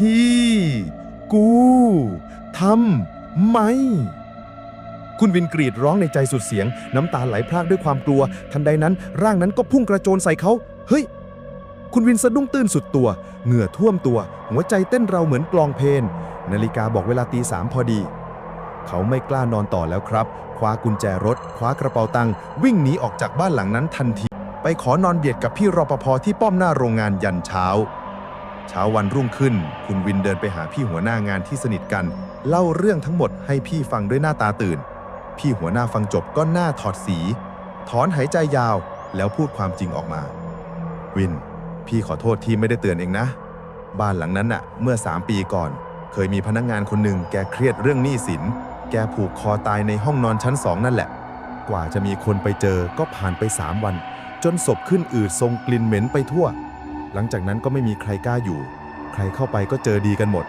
ที่ กูทำไมคุณวินกรีดร้องในใจสุดเสียง น้ำตาไหลพรากด้วยความกลัว ทันใดนั้น ร่างนั้นก็พุ่งกระโจนใส่เขา เฮ้ย คุณวินสะดุ้งตื่นสุดตัว เหงื่อท่วมตัว หัวใจเต้นเราเหมือนกลองเพลงนาฬิกาบอกเวลาตีสามพอดี เขาไม่กล้านอนต่อแล้วครับ คว้ากุญแจรถ คว้ากระเป๋าตังค์วิ่งหนีออกจากบ้านหลังนั้นทันที ไปขอนอนเบียดกับพี่รปภที่ป้อมหน้าโรงงานยันเช้า เช้าวันรุ่งขึ้น คุณวินเดินไปหาพี่หัวหน้างานที่สนิทกัน เล่าเรื่องทั้งหมดให้พี่ฟังด้วยหน้าตาตื่น พี่หัวหน้าฟังจบก็หน้าถอดสี ถอนหายใจยาวแล้วพูดความจริงออกมา วิน พี่ขอโทษที่ไม่ได้เตือนเองนะ บ้านหลังนั้นน่ะ เมื่อ 3 ปีก่อน เคยมีพนักงานคนหนึ่งแกเครียดเรื่องหนี้สิน แกผูกคอตายในห้องนอนชั้นสองนั่นแหละ กว่าจะมีคนไปเจอก็ผ่านไป 3 วัน จนศพขึ้นอืดทรงกลิ่นเหม็นไปทั่ว หลังจากนั้นก็ไม่มีใครกล้าอยู่ ใครเข้าไปก็เจอดีกันหมด